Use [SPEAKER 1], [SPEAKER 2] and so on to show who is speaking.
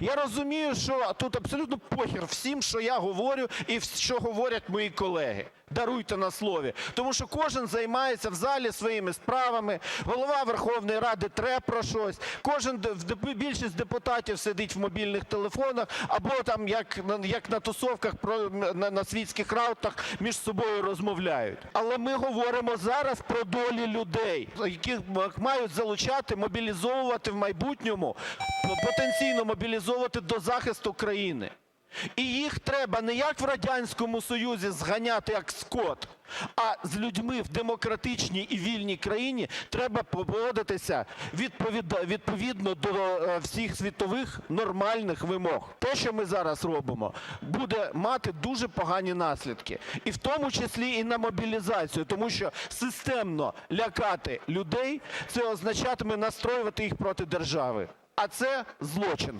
[SPEAKER 1] Я розумію, що тут абсолютно похер всім, що я говорю і що говорять мої колеги. Даруйте на слові. Тому що кожен займається в залі своїми справами, Голова Верховної Ради тре про щось, кожен, більшість депутатів сидить в мобільних телефонах або там, як, як на тусовках про, на, на світських раутах, між собою розмовляють. Але ми говоримо зараз про долі людей, яких мають залучати, мобілізовувати в майбутньому, потенційно мобілізовувати до захисту країни. І їх треба не як в Радянському Союзі зганяти як скот, а з людьми в демократичній і вільній країні треба поводитися відповідно до всіх світових нормальних вимог. Те, що ми зараз робимо, буде мати дуже погані наслідки, і в тому числі і на мобілізацію, тому що системно лякати людей – це означатиме настроювати їх проти держави, а це злочин.